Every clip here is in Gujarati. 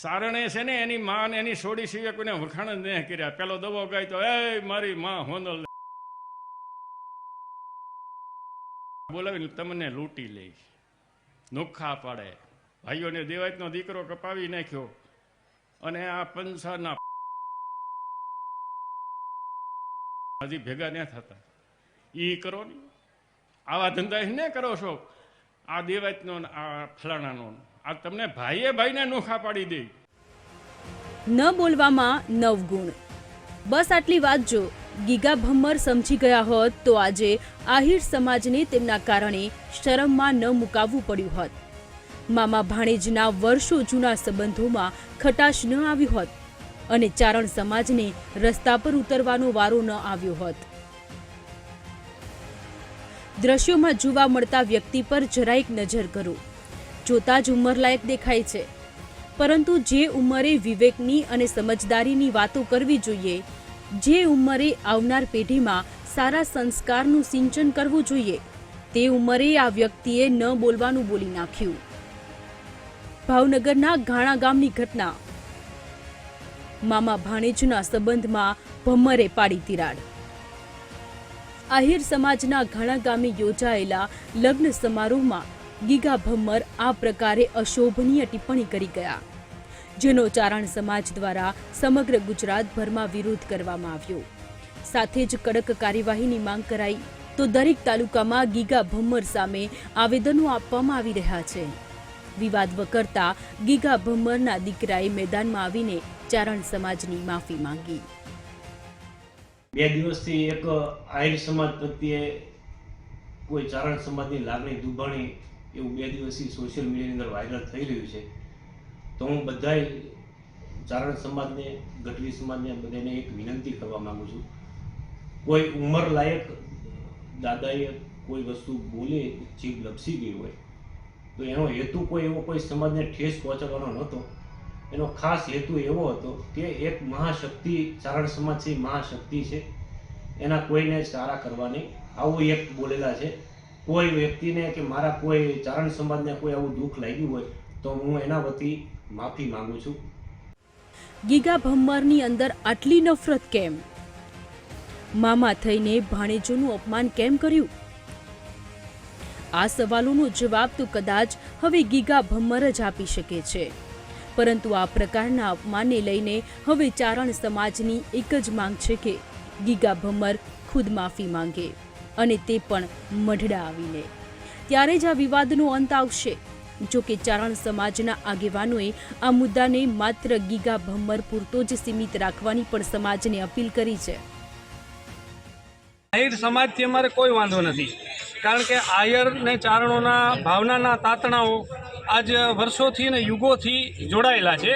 સારણે છે ને, એની મા ને એની સોડી સિવાય કોઈને વખાણ જ નહીં કર્યા. પેલો દવો ગાય તો એ મારી મા હોનલ બોલાવીને તમને લૂંટી લે. નોખા પાડે. ભાઈઓને દેવાયતનો દીકરો કપાવી નાખ્યો. અને આ પંસાના હજી ભેગા ન થતા. એ કરો ને. આવા ધંધા ને કરો છો. આ દેવાયતનો ને આ ફલાણાનો આ તમને ભાઈએ ભાઈને નોખા પાડી દે. ન બોલવામાં નવગુણ. બસ આટલી વાત જો ગીગા ભમ્મર સમજી ગયા હોત તો આજે આહિર સમાજને તેમના કારણે શરમમાં ન મુકાવવું પડ્યું હોત. મામા ભાણેજના વર્ષો જૂના સંબંધોમાં ખટાશ ન આવી હોત અને ચારણ સમાજને રસ્તા પર ઉતરવાનો વારો ન આવ્યો હોત. દ્રશ્યોમાં જોવા મળતા વ્યક્તિ પર જરાક નજર કરો. જોતા જ ઉંમરલાયક દેખાય છે. પરંતુ જે ઉંમરે વિવેકની અને સમજદારીની વાતો કરવી જોઈએ, જે ઉંમરે આવનાર પેઢીમાં સારા સંસ્કારનું સિંચન કરવું જોઈએ, તે ઉંમરે આ વ્યક્તિએ ન બોલવાનું બોલી નાખ્યું. ભાવનગરના ઘાણા ગામની ઘટના. મામા ભાણેજના સંબંધમાં ભમ્મરે પાડી તિરાડ. આહિર સમાજના ઘણા ગામે યોજાયેલા લગ્ન સમારોહમાં ગીગા ભમ્મર આ પ્રકારે અશોભનીય ટિપ્પણી કરી ગયા. જેનો ચારણ સમાજ દ્વારા સમગ્ર ગુજરાતભરમાં વિરોધ કરવામાં આવ્યો. સાથે જ કડક કાર્યવાહીની માંગ કરાઈ તો દરેક તાલુકામાં ગીગા ભમ્મર સામે આવેદનો આપવામાં આવી રહ્યા છે. વિવાદ વકરતા ગીગા ભમ્મરના દીકરાએ મેદાનમાં આવીને ચારણ સમાજની માફી માંગી. બે દિવસથી એક આહિર સમાજ પ્રત્યે કોઈ ચારણ સમાજની લાગણી દુભાણી એવું બે દિવસથી સોશિયલ મીડિયાની અંદર વાયરલ થઈ રહ્યું છે. તો હું બધાય ચારણ સમાજને, ગઢવી સમાજને બધાને એક વિનંતી કરવા માગું છું. કોઈ ઉંમર લાયક દાદાએ કોઈ વસ્તુ બોલે જીભ લપસી ગઈ હોય, તો એનો હેતુ કોઈ એવો કોઈ સમાજને ઠેસ પહોંચાડવાનો નહોતો. એનો ખાસ હેતુ એવો હતો કે એક મહાશક્તિ, ચારણ સમાજ છે મહાશક્તિ છે. એના કોઈને સારા કરવાની, આવું એક બોલેલા છે. કોઈ વ્યક્તિને કે મારા કોઈ ચારણ સમાજને કોઈ આવું દુઃખ લાગ્યું હોય, તો હું એના વતી માફી માંગુ છું. ગીગા ભમ્મરની અંદર આટલી નફરત કેમ? મામા થઈને ભાણેજોનું અપમાન કેમ કર્યું? આ સવાલોનો જવાબ તો કદાચ હવે ગીગા ભમ્મર જ આપી શકે છે. પરંતુ આ પ્રકારના અપમાનને લઈને હવે ચારણ સમાજની એક જ માંગ છે કે ગીગા ભમ્મર ખુદ માફી માંગે અને તે પણ મઢડા આવીને. ત્યારે જ આ વિવાદનો અંત આવશે. જો કે ચારણ સમાજના આગેવાનોએ આ મુદ્દાને માત્ર ગીગા ભમ્મર પૂરતો જ સીમિત રાખવાની પણ સમાજને અપીલ કરી છે. આહિર સમાજથી અમારે કોઈ વાંધો નથી. કારણ કે આયર ને ચારણોના ભાવનાના તાતણાઓ આજ વર્ષોથી ને યુગોથી જોડાયેલા છે.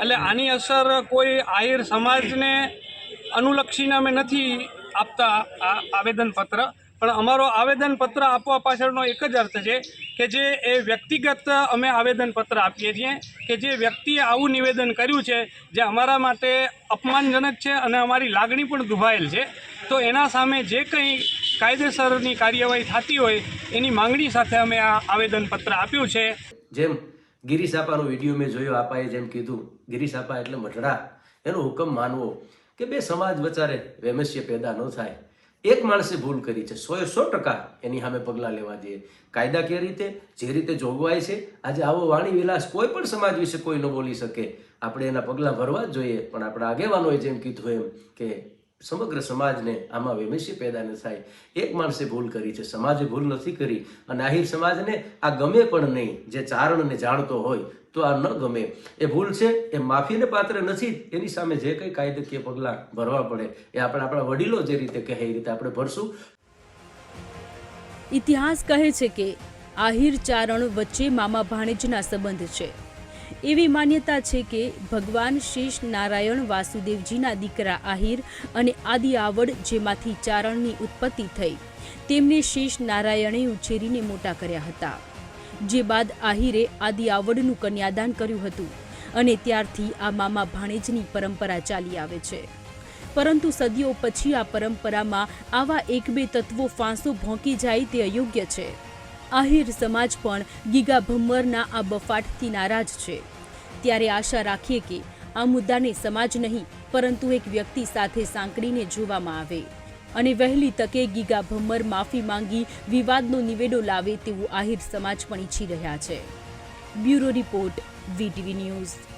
એટલે આની અસર કોઈ આહિર સમાજને અનુલક્ષીને અમે નથી આપતા આ આવેદનપત્ર. પણ અમારો આવેદનપત્ર આપવા પાછળનો એક જ અર્થ છે કે જે એ વ્યક્તિગત અમે આવેદનપત્ર આપીએ છીએ કે જે વ્યક્તિએ આવું નિવેદન કર્યું છે જે અમારા માટે અપમાનજનક છે અને અમારી લાગણી પણ દુભાયેલ છે, તો એના સામે જે કંઈ કાયદેસરની કાર્યવાહી થતી હોય એની માંગણી સાથે અમે આ આવેદનપત્ર આપ્યું છે. જેમ ગિરીશ આપાનો વીડિયો મેં જોયો, આપાએ જેમ કીધું, ગિરીશ આપા એટલે મઢડા, એનો હુકમ માનવો કે બે સમાજ વચારે વેમસ્ય પેદા ન થાય. એક માણસે ભૂલ કરી છે. સો સો ટકા એની સામે પગલાં લેવા જોઈએ. કાયદાકીય રીતે જે રીતે જોગવાય છે, આજે આવો વાણી વિલાસ કોઈ પણ સમાજ વિશે કોઈ ન બોલી શકે. આપણે એના પગલાં ભરવા જ જોઈએ. પણ આપણા આગેવાનોએ જેમ કીધું એમ કે સમગ્ર સમાજને આમાં વેમેશી પેદા ન થાય. એક માણસે ભૂલ કરી છે, સમાજે ભૂલ નથી કરી અને આહિર સમાજને આ ગમે પણ નહીં, જે ચારણને જાણતો હોય તો આ ન ગમે. એ ભૂલ છે, એ માફીને પાત્ર નથી, એની સામે જે કંઈ કાયદાકીય પગલાં ભરવા પડે, એ આપણે આપણા વડીલો જે રીતે કહે, એ રીતે આપણે ભરશું. ઇતિહાસ કહે છે કે આહિર ચારણ વચ્ચે મામા ભાણેજના સંબંધ છે. એવી માન્યતા છે કે ભગવાન શેષ નારાયણ વાસુદેવજીના દીકરા આહિર અને આદિ આવડ જેમાંથી ચારણની ઉત્પત્તિ થઈ, તેમને શેષ નારાયણે ઉછેરીને મોટા કર્યા હતા. જે બાદ આહિરે આદિ આવડનું કન્યાદાન કર્યું હતું અને ત્યારથી આ મામા ભાણેજની પરંપરા ચાલી આવે છે. પરંતુ સદીઓ પછી આ પરંપરામાં આવા એક બે તત્વો ફાંસો ભોંકી જાય તે અયોગ્ય છે. આહિર સમાજ પણ ગીગા ભમ્મરના આ બફાટથી નારાજ છે. ત્યારે આશા રાખીએ કે આ મુદ્દાને સમાજ નહીં, પરંતુ એક વ્યક્તિ સાથે સાંકળીને જોવામાં આવે. અને વહેલી તકે ગીગા ભમ્મર માફી માંગી વિવાદનો નિવેડો લાવે તેવું આહિર સમાજ પણ ઈચ્છી રહ્યા છે. Bureau report, VTV news.